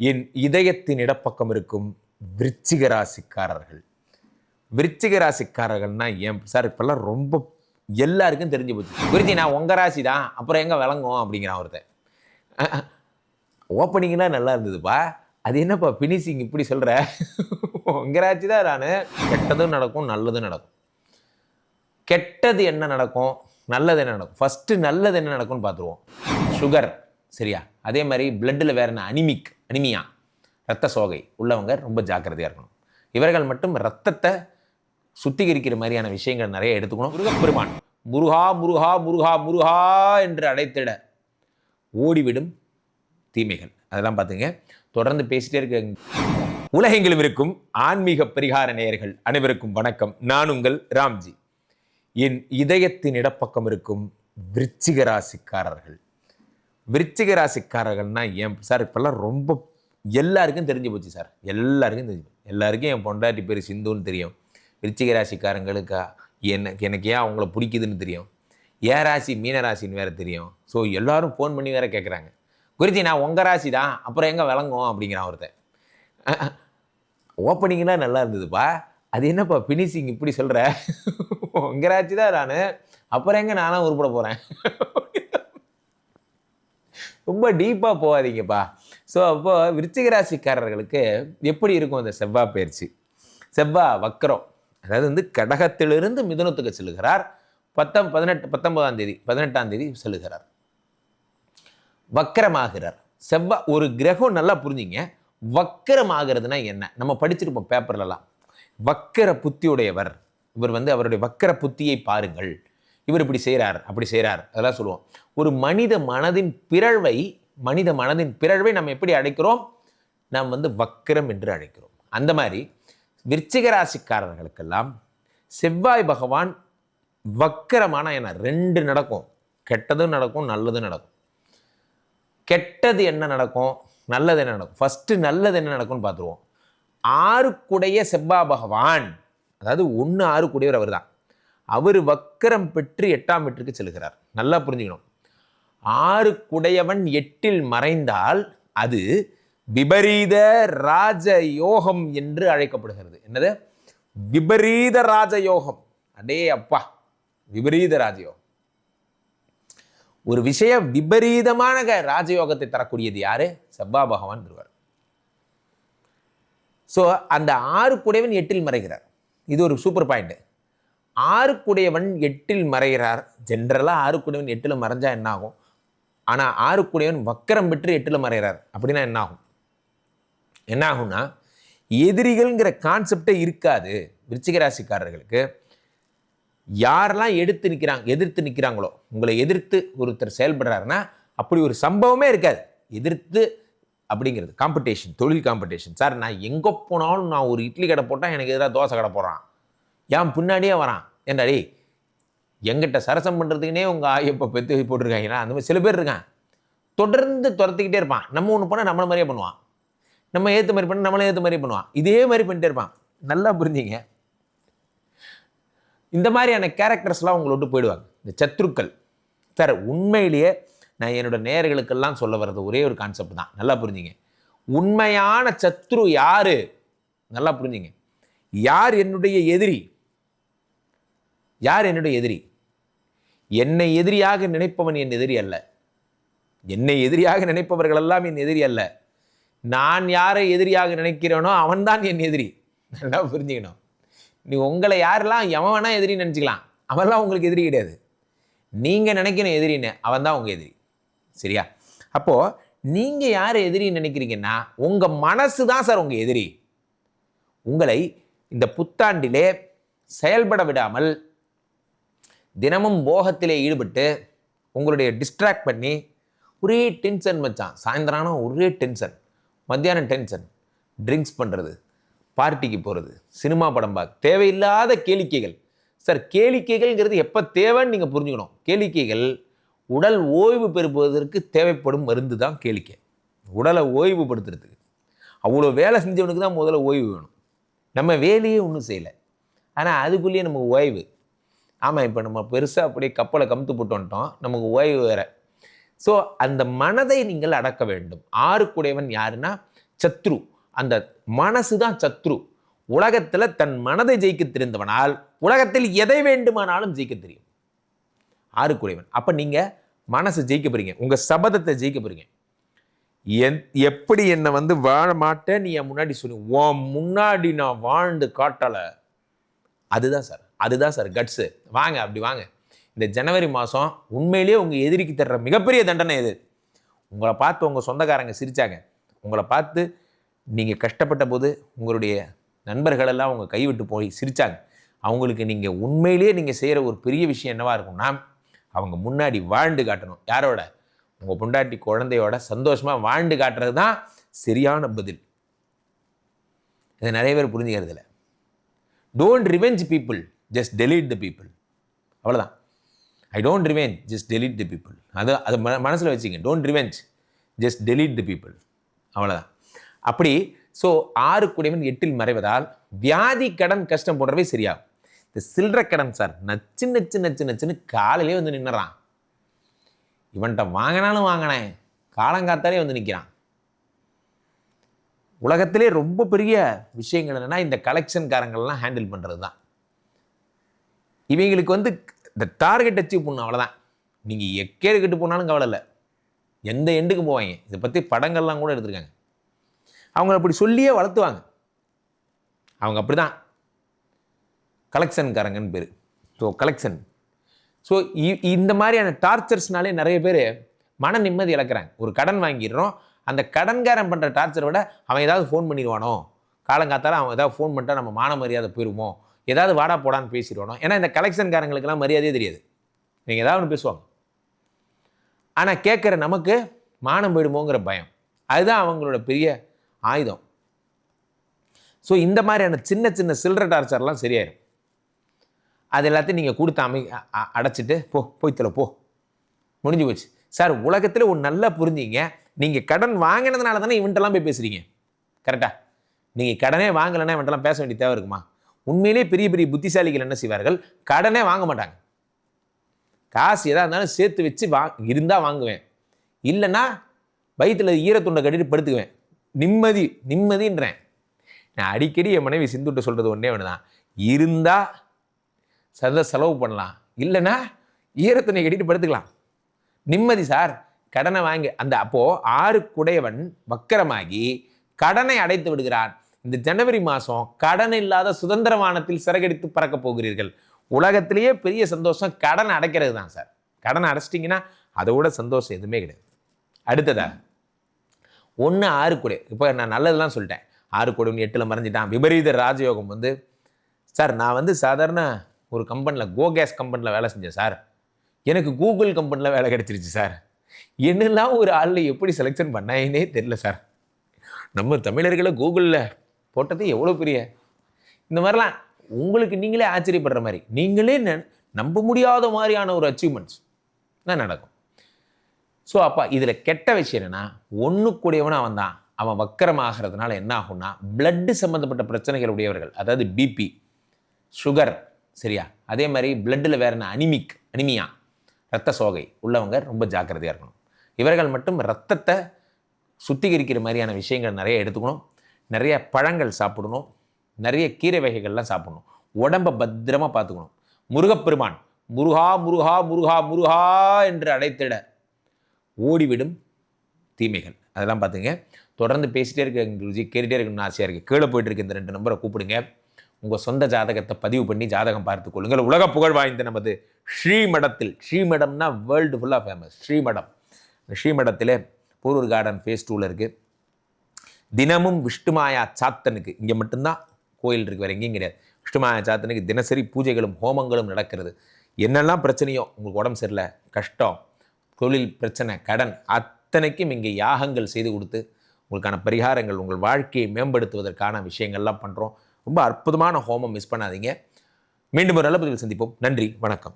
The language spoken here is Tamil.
என் இதயத்தின் இடப்பக்கம் இருக்கும் விருச்சிக ராசிக்காரர்கள் விருச்சிக ராசிக்காரர்கள்னா ஏன்? சார் இப்பெல்லாம் ரொம்ப எல்லாருக்கும் தெரிஞ்சு போச்சு. குருஜி நான் உங்கள் ராசி தான் அப்புறம் எங்கே விளங்கும் அப்படிங்கிறான் ஒருத்தன். ஓப்பனிங்லாம் நல்லா இருந்ததுப்பா. அது என்னப்பா ஃபினிஷிங் இப்படி சொல்கிற உங்கள் ராசி தான் நான். கெட்டதும் நடக்கும் நல்லதும் நடக்கும். கெட்டது என்ன நடக்கும்? நல்லது என்ன நடக்கும்? ஃபஸ்ட்டு நல்லது என்ன நடக்கும்னு பார்த்துருவோம். சுகர் சரியா? அதே மாதிரி பிளட்டில் வேறு என்ன? அனிமிக். அனிமியா ரத்த சோகை உள்ளவங்க ரொம்ப ஜாக்கிரதையாக இருக்கணும். இவர்கள் மட்டும் ரத்தத்தை சுத்திகரிக்கிற மாதிரியான விஷயங்கள் நிறைய எடுத்துக்கணும். முருகப்பெருமான் முருகா முருகா முருகா முருகா என்று அழைத்திட ஓடிவிடும் தீமைகள். அதெல்லாம் பார்த்துங்க தொடர்ந்து பேசிட்டே இருக்க உலகெங்கிலும் இருக்கும் ஆன்மீக பரிகார நேயர்கள் அனைவருக்கும் வணக்கம். நான் உங்கள் ராம்ஜி. என் இதயத்தின் இடப்பக்கம் இருக்கும் விருச்சிக ராசிக்காரர்கள். விருச்சிக ராசிக்காரர்கள்னா ஏன்? சார் இப்போல்லாம் ரொம்ப எல்லாருக்கும் தெரிஞ்சு போச்சு சார். எல்லாருக்கும் தெரிஞ்சு போச்சு. எல்லாருக்கும் என் பொண்டாட்டி பேர் சிந்துன்னு தெரியும். விருச்சிக ராசிக்காரங்களுக்கா? எனக்கு எனக்கு ஏன் அவங்கள பிடிக்குதுன்னு தெரியும். ஏன் ராசி மீன ராசின்னு வேற தெரியும். ஸோ எல்லாரும் ஃபோன் பண்ணி வேற கேட்குறாங்க குருஜி நான் உங்கள் ராசி தான் அப்புறம் எங்கே விளங்கும் அப்படிங்கிறான் ஒருத்தன். ஓப்பனிங்லாம் நல்லா இருந்ததுப்பா. அது என்னப்பா ஃபினிஷிங் இப்படி சொல்கிற உங்கள் ராசி தான் நான். அப்புறம் எங்கே நானும் உருப்பட போகிறேன் ரொம்ப டீப்பாக போகாதீங்கப்பா. ஸோ அப்போ விருச்சிக ராசிக்காரர்களுக்கு எப்படி இருக்கும் அந்த செவ்வாய் பயிற்சி? செவ்வாய் வக்கரம் அதாவது வந்து கடகத்திலிருந்து மிதுனத்துக்கு செல்லுகிறார் பத்தம் பதினெட்டு பத்தொன்பதாம் தேதி பதினெட்டாம் தேதி செல்கிறார். வக்கரமாகிறார். செவ்வாய் ஒரு கிரகம் நல்லா புரிஞ்சுங்க. வக்கரமாகிறதுனா என்ன? நம்ம படிச்சிருப்போம் பேப்பர்லலாம் வக்கர புத்தியுடையவர். இவர் வந்து அவருடைய வக்கர புத்தியை பாருங்கள். இவர் இப்படி செய்கிறார் அப்படி செய்கிறார் அதெல்லாம் சொல்லுவோம். ஒரு மனித மனதின் பிறழ்வை மனித மனதின் பிறழ்வை நம்ம எப்படி அழைக்கிறோம்? நாம் வந்து வக்கரம் என்று அழைக்கிறோம். அந்த மாதிரி விருச்சிகராசிக்காரர்களுக்கெல்லாம் செவ்வாய் பகவான் வக்கரமான என்ன ரெண்டு நடக்கும். கெட்டதும் நடக்கும் நல்லதும் நடக்கும். கெட்டது என்ன நடக்கும்? நல்லது என்ன நடக்கும்? ஃபஸ்ட்டு நல்லது என்ன நடக்கும்னு பார்த்துருவோம். ஆறுக்குடைய செவ்வா பகவான் அதாவது ஒன்று ஆறுக்குடையவர் அவர் தான் அவர் வக்கரம் பெற்று எட்டாம் வீட்டிற்கு செல்கிறார். நல்லா புரிஞ்சுக்கணும். ஆறுக்குடையவன் எட்டில் மறைந்தால் அது விபரீத ராஜ யோகம் என்று அழைக்கப்படுகிறது. என்னது? விபரீத ராஜயோகம். அடே அப்பா விபரீத ராஜயோகம். ஒரு விஷயம் விபரீதமான ராஜயோகத்தை தரக்கூடியது யாரு? செவ்வா பகவான் திருவார். ஸோ அந்த ஆறுக்குடையவன் எட்டில் மறைகிறார். இது ஒரு சூப்பர் பாயிண்ட் ஆறுக்குடையவன் எட்டில் மறைகிறார். ஜென்ரலாக ஆறுக்குடையவன் எட்டில் மறைஞ்சா என்ன ஆகும் ஆனால் ஆறுக்குடையவன் வக்கரம் பெற்று எட்டில் மறைகிறார். அப்படின்னா என்ன ஆகும் என்ன ஆகும்னா எதிரிகள்ங்கிற கான்செப்டே இருக்காது. விருச்சிக ராசிக்காரர்களுக்கு யாரெல்லாம் எடுத்து நிற்கிறாங்க எதிர்த்து நிற்கிறாங்களோ உங்களை எதிர்த்து ஒருத்தர் செயல்படுறாருன்னா அப்படி ஒரு சம்பவமே இருக்காது. எதிர்த்து அப்படிங்கிறது காம்படிஷன் தொழில் காம்படிஷன் சார் நான் எங்கே போனாலும் நான் ஒரு இட்லி கடை போட்டால் எனக்கு எதிராக தோசை கடை போடுறான். ஏன் பின்னாடியே வரான். ஏன்டாடி எங்கிட்ட சரசம் பண்ணுறதுக்குனே உங்கள் ஆயப்போ பெத்து போட்டிருக்காங்களா அந்த மாதிரி சில பேர் இருக்கான் தொடர்ந்து துரத்திக்கிட்டே இருப்பான். நம்ம ஒன்று பண்ணால் நம்மளை மாதிரியே பண்ணுவான். நம்ம ஏற்ற மாதிரி பண்ண நம்மளே ஏற்ற மாதிரி பண்ணுவான். இதே மாதிரி பண்ணிட்டே இருப்பான். நல்லா புரிஞ்சிங்க. இந்த மாதிரியான கேரக்டர்ஸ்லாம் உங்களை விட்டு போயிடுவாங்க. இந்த சத்ருக்கள். சார் உண்மையிலேயே நான் என்னோட நேர்களுக்கெல்லாம் சொல்ல வர்றது ஒரே ஒரு கான்செப்ட் தான். நல்லா புரிஞ்சுங்க. உண்மையான சத்ரு யார்? நல்லா புரிஞ்சுங்க. யார் என்னுடைய எதிரி? யார் என்னுடைய எதிரி? என்னை எதிரியாக நினைப்பவன் என் எதிரி அல்ல. என்னை எதிரியாக நினைப்பவர்கள் எல்லாம் என் எதிரி அல்ல. நான் யாரை எதிரியாக நினைக்கிறேனோ அவன்தான் என் எதிரி. நல்லா புரிஞ்சுக்கணும். நீ உங்களை யாரெல்லாம் எவன் வேணால் எதிரின்னு நினச்சிக்கலாம். அவன்லாம் உங்களுக்கு எதிரி கிடையாது. நீங்கள் நினைக்கணும் எதிரின்னு அவன் தான் உங்கள் எதிரி. சரியா? அப்போது நீங்கள் யாரை எதிரின்னு நினைக்கிறீங்கன்னா உங்கள் மனசு தான் சார் உங்கள் எதிரி. உங்களை இந்த புத்தாண்டிலே செயல்பட விடாமல் தினமும் போகத்திலே ஈடுபட்டு உங்களுடைய டிஸ்ட்ராக்ட் பண்ணி ஒரே டென்ஷன் மச்சான். சாயந்தரம் ஒரே டென்ஷன் மத்தியானம் டென்ஷன் ட்ரிங்க்ஸ் பண்ணுறது பார்ட்டிக்கு போகிறது சினிமா படம் பார்க்க தேவையில்லாத கேளிக்கைகள். சார் கேளிக்கைகள்ங்கிறது எப்போ தேவைன்னு நீங்கள் புரிஞ்சுக்கணும். கேளிக்கைகள் உடல் ஓய்வு பெறுவதற்கு தேவைப்படும் மருந்து தான் கேளிக்கை. உடலை ஓய்வுபடுத்துறதுக்கு அவ்வளோ வேலை செஞ்சவனுக்கு தான் முதல்ல ஓய்வு வேணும். நம்ம வேலையே ஒன்றும் செய்யலை. ஆனால் அதுக்குள்ளேயே நமக்கு ஓய்வு. ஆமாம் இப்போ நம்ம பெருசாக அப்படியே கப்பலை கமுத்து போட்டு வந்துட்டோம். நமக்கு ஓய்வு வேற. ஸோ அந்த மனதை நீங்கள் அடக்க வேண்டும். ஆறுக்குடையவன் யாருன்னா? சத்ரு. அந்த மனசு தான் சத்ரு. உலகத்தில் தன் மனதை ஜெயிக்க தெரிந்தவனால் உலகத்தில் எதை வேண்டுமானாலும் ஜெயிக்க தெரியும். ஆறுக்குடையவன். அப்போ நீங்கள் மனசை ஜெயிக்க போறீங்க. உங்கள் சபதத்தை ஜெயிக்க போறீங்க. என் எப்படி என்னை வந்து வாழ மாட்டேன் நீ என் முன்னாடி சொல்லி உன் முன்னாடி நான் வாழ்ந்து காட்டலை. அதுதான் சார். அதுதான் சார் கட்ஸு வாங்க அப்படி வாங்க. இந்த ஜனவரி மாதம் உண்மையிலேயே உங்கள் எதிரிக்கு தர்ற மிகப்பெரிய தண்டனை இது உங்களை பார்த்து உங்கள் சொந்தக்காரங்க சிரிச்சாங்க. உங்களை பார்த்து நீங்கள் கஷ்டப்பட்ட போது உங்களுடைய நண்பர்களெல்லாம் உங்கள் கைவிட்டு போய் சிரிச்சாங்க. அவங்களுக்கு நீங்கள் உண்மையிலேயே நீங்கள் செய்கிற ஒரு பெரிய விஷயம் என்னவாக இருக்கும்னா அவங்க முன்னாடி வாழ்ந்து காட்டணும். யாரோட? உங்கள் பொண்டாட்டி குழந்தையோட சந்தோஷமாக வாழ்ந்து காட்டுறது தான் சரியான பதில். இதை நிறைய பேர் புரிஞ்சுக்கிறது இல்லை don't revenge people just delete the people அவ்வளோதான் I don't revenge just delete the people அது அது மனசில் வச்சுங்க. Don't revenge just delete the people அவ்வளோதான் அப்படி ஸோ ஆறு குடைவன் எட்டில் மறைவதால் வியாதி கடன் கஷ்டம் போடுறவே சரியாகும். இந்த சில்லற கடன் சார் நச்சு நச்சு நச்சு நச்சுன்னு காலையிலே வந்து நின்னுறான். இவன்கிட்ட வாங்கினாலும் வாங்கினேன். காலங்காத்தாலே வந்து நிற்கிறான் உலகத்திலே ரொம்ப பெரிய விஷயங்கள் என்னென்னா இந்த கலெக்ஷன்காரங்கள்லாம் ஹேண்டில் பண்ணுறது தான் இவங்களுக்கு வந்து இந்த டார்கெட் அச்சீவ் பண்ணணும் அவ்வளோதான் நீங்கள் எக்கேடு கெட்டு போனாலும் கவலை இல்லை. எந்த எண்டுக்கு போவாங்க? இதை பற்றி படங்கள்லாம் கூட எடுத்திருக்காங்க. அவங்கள அப்படி சொல்லியே வளர்த்துவாங்க. அவங்க அப்படி தான் கலெக்ஷன்காரங்கன்னு பேர். ஸோ கலெக்ஷன் ஸோ இந்த மாதிரியான டார்ச்சர்ஸ்னாலே நிறைய பேர் மன நிம்மதி இழக்கிறாங்க. ஒரு கடன் வாங்கிடுறோம். அந்த கடன்காரன் பண்ணுற டார்ச்சரை விட அவன் ஏதாவது ஃபோன் பண்ணிடுவானோ? காலங்காத்தால அவன் ஏதாவது ஃபோன் பண்ணிட்டா நம்ம மான மரியாதை போயிடுவோம் ஏதாவது வாடா போடான்னு பேசிடுவானோ? ஏன்னா இந்த கலெக்ஷன்காரங்களுக்கெல்லாம் மரியாதையே தெரியாது. நீங்கள் ஏதாவது ஒன்று பேசுவாங்க. ஆனால் கேட்குற நமக்கு மானம் போயிடுமோங்கிற பயம். அதுதான் அவங்களோட பெரிய ஆயுதம். ஸோ இந்த மாதிரியான சின்ன சின்ன சில்லற டார்ச்சர்லாம் சரியாயிடும் அது எல்லாத்தையும் நீங்கள் கொடுத்து அமை அடைச்சிட்டு போ போய்த்தல போ. முடிஞ்சு போச்சு. சார் உலகத்தில் ஒரு நல்லா புரிஞ்சிங்க. நீங்கள் கடன் வாங்கினதுனால தானே இவன்ட்டெல்லாம் போய் பேசுகிறீங்க கரெக்டாக நீங்கள் கடனே வாங்கலைன்னா இவன்ட்டெல்லாம் பேச வேண்டிய தேவை இருக்குமா? உண்மையிலே பெரிய பெரிய புத்திசாலிகள் என்ன செய்வார்கள்? கடனே வாங்க மாட்டாங்க. காசு எதாக இருந்தாலும் சேர்த்து வச்சு வா இருந்தால் வாங்குவேன். இல்லைன்னா வயிற்றில் ஈரத்துண்டை கட்டிட்டு படுத்துக்குவேன். நிம்மதி நிம்மதின்றேன். நான் அடிக்கடி என் மனைவி சிந்துட்ட சொல்கிறது ஒன்றே ஒன்று தான் இருந்தால் சத செலவு பண்ணலாம். இல்லைன்னா ஈரத்துணை கட்டிட்டு படுத்துக்கலாம். நிம்மதி சார் கடனை வாங்கி அந்த அப்போது ஆறு குடையவன் வக்கரமாகி கடனை அடைத்து விடுகிறான். இந்த ஜனவரி மாதம் கடன் இல்லாத சுதந்திர வானத்தில் சிறகடித்து பறக்கப் போகிறீர்கள். உலகத்திலேயே பெரிய சந்தோஷம் கடன் அடைக்கிறது தான் சார். கடன் அடைச்சிட்டிங்கன்னா அதை விட சந்தோஷம் எதுவுமே கிடையாது. அடுத்ததா ஒன்று ஆறு கொடை. இப்போ நான் நல்லதெல்லாம் சொல்லிட்டேன். ஆறு குடைன்னு எட்டில் மறைஞ்சிட்டான். விபரீத ராஜயோகம் வந்து சார் நான் வந்து சாதாரண ஒரு கம்பெனியில் கோ கேஸ் கம்பெனியில் வேலை செஞ்சேன் சார். எனக்கு கூகுள் கம்பெனியில் வேலை கிடச்சிருச்சு சார். என்னெல்லாம் ஒரு ஆளில் எப்படி செலெக்ஷன் பண்ணேன்னே தெரில சார். நம்ம தமிழர்களை கூகுளில் போட்டது எவ்வளோ பெரிய? இந்த மாதிரிலாம் உங்களுக்கு நீங்களே ஆச்சரியப்படுற மாதிரி நீங்களே ந- நம்ப முடியாத மாதிரியான ஒரு அச்சீவ்மெண்ட்ஸ் தான் நடக்கும். ஸோ அப்போ இதில் கெட்ட விஷயம் என்னென்னா ஒன்று கூடியவனும் அவன் தான் அவன் வக்கரமாகிறதுனால என்ன ஆகும்னா பிளட்டு சம்மந்தப்பட்ட பிரச்சனைகள் உடையவர்கள் அதாவது பிபி சுகர் சரியா? அதே மாதிரி பிளட்டில் வேற என்ன அனிமிக் அனிமியா ரத்த சோகை உள்ளவங்க ரொம்ப ஜாக்கிரதையாக இருக்கணும். இவர்கள் மட்டும் ரத்தத்தை சுத்திகரிக்கிற மாதிரியான விஷயங்கள் நிறைய எடுத்துக்கணும். நிறைய பழங்கள் சாப்பிடணும். நிறைய கீரை வகைகள்லாம் சாப்பிடணும். உடம்பை பத்திரமாக பார்த்துக்கணும். முருகப்பெருமான் முருகா முருகா முருகா முருகா என்று அழைத்திட ஓடிவிடும் தீமைகள். அதெல்லாம் பார்த்துங்க. தொடர்ந்து பேசிகிட்டே இருக்க குருஜி கேட்டுகிட்டே இருக்கணும்னு ஆசையாக இருக்குது கீழே போயிட்டு இருக்க இந்த ரெண்டு நம்பரை கூப்பிடுங்க. உங்கள் சொந்த ஜாதகத்தை பதிவு பண்ணி ஜாதகம் பார்த்து கொள்ளுங்கள். உலக புகழ் வாய்ந்த நமது ஸ்ரீமடத்தில் ஸ்ரீமடம்னா வேர்ல்டு ஃபுல்லாக ஃபேமஸ் ஸ்ரீமடம். ஸ்ரீமடத்தில் பூரூர் கார்டன் ஃபேஸ் டூவில் இருக்குது தினமும் விஷ்ணுமாயா சாத்தனுக்கு இங்கே மட்டும்தான் கோயில் இருக்கு வேறு எங்கேயும் கிடையாது. விஷ்ணுமாயா சாத்தனுக்கு தினசரி பூஜைகளும் ஹோமங்களும் நடக்கிறது. என்னெல்லாம் பிரச்சனையோ உங்களுக்கு உடம்பு சரியில்லை கஷ்டம் தொழில் பிரச்சனை கடன் அத்தனைக்கும் இங்கே யாகங்கள் செய்து கொடுத்து உங்களுக்கான பரிகாரங்கள் உங்கள் வாழ்க்கையை மேம்படுத்துவதற்கான விஷயங்கள்லாம் பண்ணுறோம் ரொம்ப அற்புதமான ஹோமம் மிஸ் பண்ணாதீங்க. மீண்டும் ஒரு நல்ல பதிவில் சந்திப்போம். நன்றி வணக்கம்.